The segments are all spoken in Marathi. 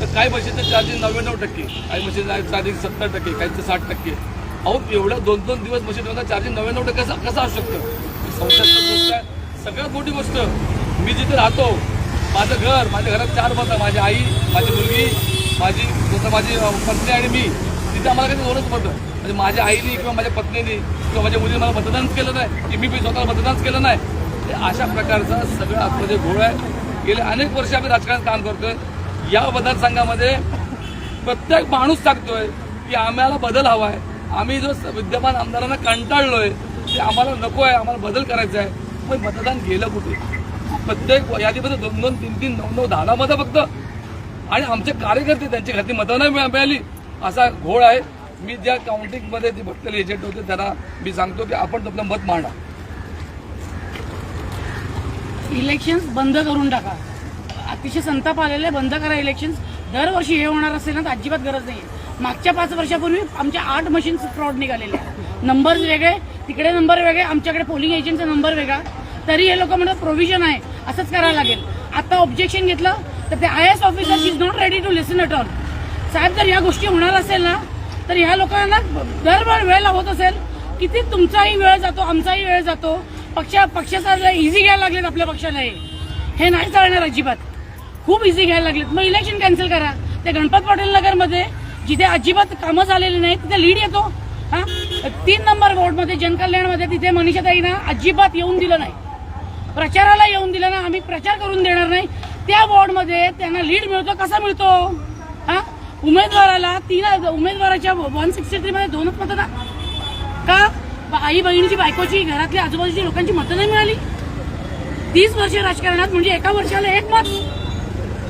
तर काही म्हशीचं चार्जिंग नव्याण्णव टक्के काही मशीनचं चार्जिंग सत्तर टक्के काहीचं साठ टक्के. अहो एवढ्या दोन दोन दिवस मशीन चार्जिंग नव्याण्णव टक्के कसं कसं असू शकतं? संशयास्पद गोष्ट आहे. सगळ्यात मोठी गोष्ट मी जिथे राहतो माझं घर माझ्या घरात चार मतं माझी आई माझी मुलगी माझी जसं माझी पत्नी आणि मी तिथे आम्हाला काही दोनच मतं म्हणजे माझ्या आईने किंवा माझ्या पत्नीने किंवा माझ्या मुलीने मला मतदानच केलं नाही की मी मी स्वतःला मतदानच केलं नाही. अशा प्रकारचा सगळं आतमध्ये घोळ आहे. गेले अनेक वर्ष आम्ही राजकारणात काम करतोय. या मतदारसंघामध्ये प्रत्येक माणूस सांगतोय की आम्हाला बदल हवा आहे. आम्ही जो विद्यमान आमदारांना कंटाळलोय ते आम्हाला नको आहे आम्हाला बदल करायचा आहे. पण मतदान गेलं कुठे? प्रत्येक यादीमध्ये दोन दोन तीन तीन नऊ नऊ दहा दहा मतं फक्त. आणि आमचे कार्यकर्ते त्यांची घरातली मतं नाही मिळा- मिळाली. असा घोळ आहे. मी ज्या काउंटिंगमध्ये ते बघलेले एजंट होते त्यांना मी सांगतो की आपण आपलं मत मांडा. इलेक्शन बंद करून टाका. अतिशय संताप आलेले बंद करा इलेक्शन्स दरवर्षी हे होणार असेल ना तर अजिबात गरज नाही मागच्या पाच वर्षापूर्वी आमच्या आठ मशीन्स फ्रॉड निघालेले नंबर्स वेगळे तिकडे नंबर वेगळे आमच्याकडे पोलिंग एजंटचा नंबर वेगळा. तरी हे लोक म्हणतात प्रोव्हिजन आहे. असंच करायला लागेल. आता ऑब्जेक्शन घेतलं तर ते I S officer is not ready to listen at all साहेब जर या गोष्टी होणार असेल ना तर ह्या लोकांना दरवेळ वेळ लावत असेल. किती तुमचाही वेळ जातो आमचाही वेळ जातो. पक्षा पक्षाचा इझी घ्यायला लागलेत आपल्या पक्षाला हे. हे नाही चालणार अजिबात. खूप इझी घ्यायला लागलेत. मग इलेक्शन कॅन्सल करा. ते गणपत पाटील नगरमध्ये जिथे अजिबात कामं झालेली नाही तिथे लीड येतो. हा? तीन नंबर वॉर्डमध्ये जनकल्याणमध्ये तिथे मनीषाताईना अजिबात येऊन दिलं नाही. प्रचाराला येऊन दिलं ना आम्ही प्रचार करून देणार नाही. त्या वॉर्डमध्ये त्यांना लीड मिळतो. कसा मिळतो? हा? उमेदवाराला तीन उमेदवाराच्या वन सिक्स्टी थ्रीमध्ये दोनच दोनच मतदान का? आई बहिणीची बायकोची घरातल्या आजूबाजूच्या लोकांची मतं नाही मिळाली? तीस वर्ष राजकारणात म्हणजे एका वर्षाला एक मत.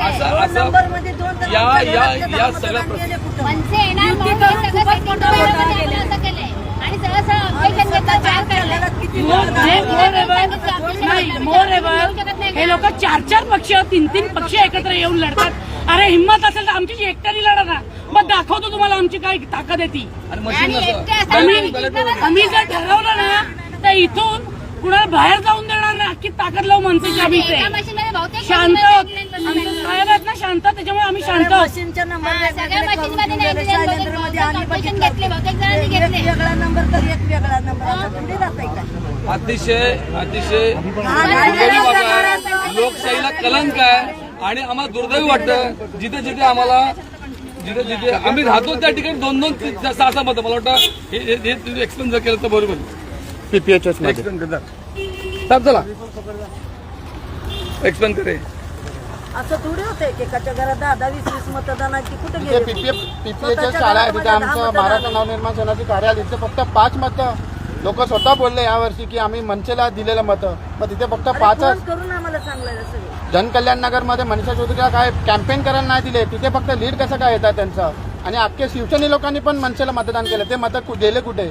असं असं या या या सगळ्या प्र- मनसे येणार म्हणून हे सगळं setting करायला त्यांनी असं केलंय. आणि सरळ सरळ objection घेतात, चार करतायत. नाही मोर हे लोक चार चार पक्ष तीन तीन पक्ष एकत्र येऊन लढतात. अरे हिंमत असेल तर आमची एकट्याने लढा. ना मग दाखवतो तुम्हाला आमची काय ताकद आहे ती. आणि मशीन आणि एकटे नसतं असं आम्ही आम्ही जर ठरवलं ना तर इथून कुणाला बाहेर जाऊन देणार ना? अख्खी ताकद लावू मनसेची आम्ही इथे शांत आहोत. नाही आमचे बनवलेलं. साहेब आहेत ना शांत त्याच्यामुळे आम्ही शांत आहोत. मशीनच्या नंबर सगळ्या मशीनमध्ये नाही दिले, बहुतेक- मध्ये आम्ही बहुतेक बघितलं. घेतले, बहुतेक जणांनी एक घेतले. वेगळा नंबर तर एक वेगळा नंबर आता पुढे जात आहे का अतिशय अतिशय नाही, दुर्दैवी नाही, बाब नाही, आहे लोकशाहीला कलंक आहे आणि आम्हाला दुर्दैवी वाटतं. जिथे जिथे आम्हाला जिथे जिथे आम्ही राहतो त्या ठिकाणी दोन दोन तीन- सहा सहा मतं. मला वाटतं हे तुम्ही एक्सप्लेन जर केलं तर बरोबर. पीपीएचएसमध्ये. एक्सप्लेन साहेब चला एक्सप्लेन करे असं थोडी होते की एकाच्या घरात दहा दहा वीस वीस मतदान आहे ती कुठे तिथे गेली पीपीएचएस स्वतःच्या शाळा आहे तिथे दहा आमचं मतदान महाराष्ट्र आहे. नवनिर्माण सेनाची कार्यालय तिथे फक्त पाच मतं. लोक स्वतः बोलले यावर्षी की आम्ही मनसेला दिलेलं मतं. मग तिथे फक्त अरे पाचच फोन करून आम्हाला सांगलं सगळं जनकल्याण नगरमध्ये मनीषा चौधरीला काय कॅम्पेन करायला नाही दिले. तिथे फक्त लीड कसं काय येतात त्यांचं? आणि अख्खे शिवसेने लोकांनी पण मनसेला मतदान केलं. ते मतं कु- गेले कुठे?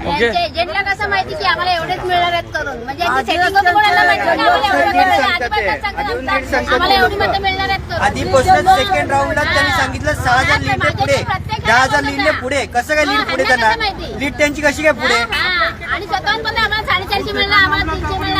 एजंटला कसं माहिती की आम्हाला एवढेच मिळणार आहेत करून. म्हणजे आम्हाला एवढं मिळणार मतं आहेत करून. आधीपासूनच सेकंड राऊंडला त्यांनी सांगितलं सहा हजार लीडने पुढे. दहा हजार लीडने पुढे. कसं काय लीड पुढे जाणार लीड त्यांची कशी काय पुढे? हा, आणि स्वतःहून पण आम्हाला साडेचारशे मिळणार आम्हाला तीनशे मिळणार.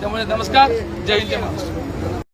त्यामुळे नमस्कार जय हिंद जय महाराष्ट्र.